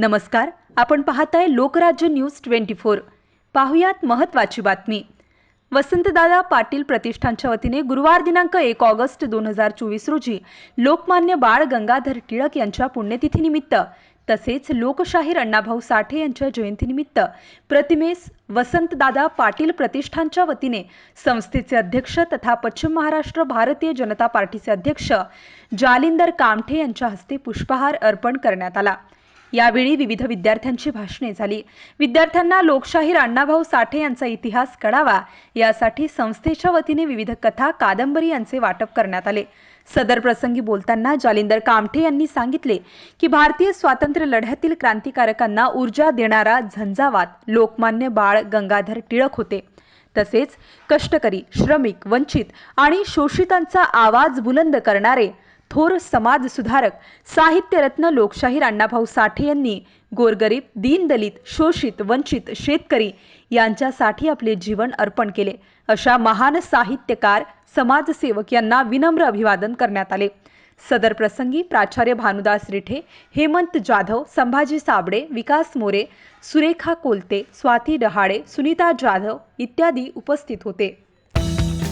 नमस्कार आपण पाहताय लोकराज्य न्यूज ट्वेंटी फोर. पाहुयात महत्त्वाची बातमी. वसंतदादा पाटील प्रतिष्ठानच्या वतीने गुरुवार दिनांक एक ऑगस्ट दोन हजार चोवीस रोजी लोकमान्य बाळ गंगाधर टिळक यांच्या पुण्यतिथीनिमित्त तसेच लोकशाहीर अण्णाभाऊ साठे यांच्या जयंतीनिमित्त प्रतिमेस वसंतदादा पाटील प्रतिष्ठानच्या वतीने संस्थेचे अध्यक्ष तथा पश्चिम महाराष्ट्र भारतीय जनता पार्टीचे अध्यक्ष जालिंदर कामठे यांच्या हस्ते पुष्पहार अर्पण करण्यात आला. यावेळी विविध विद्यार्थ्यांची भाषणे झाली. विद्यार्थ्यांना लोकशाहीर अण्णाभाऊ साठे यांचा इतिहास कळावा यासाठी संस्थेच्या वतीने विविध कथा कादंबरी यांचे वाटप करण्यात आले. सदर प्रसंगी बोलताना जालिंदर कामठे यांनी सांगितले की भारतीय स्वातंत्र्य लढ्यातील क्रांतिकारकांना ऊर्जा देणारा झंझावात लोकमान्य बाळ गंगाधर टिळक होते. तसेच कष्टकरी श्रमिक वंचित आणि शोषितांचा आवाज बुलंद करणारे थोर समाजसुधारक साहित्यरत्न लोकशाहीर अण्णाभाऊ साठे यांनी गोरगरीब दीनदलित शोषित वंचित शेतकरी यांच्यासाठी आपले जीवन अर्पण केले. अशा महान साहित्यकार समाजसेवक यांना विनम्र अभिवादन करण्यात आले. सदर प्रसंगी प्राचार्य भानुदास रिठे हेमंत जाधव संभाजी साबळे विकास मोरे सुरेखा कोलते स्वाती डहाळे सुनीता जाधव इत्यादी उपस्थित होते.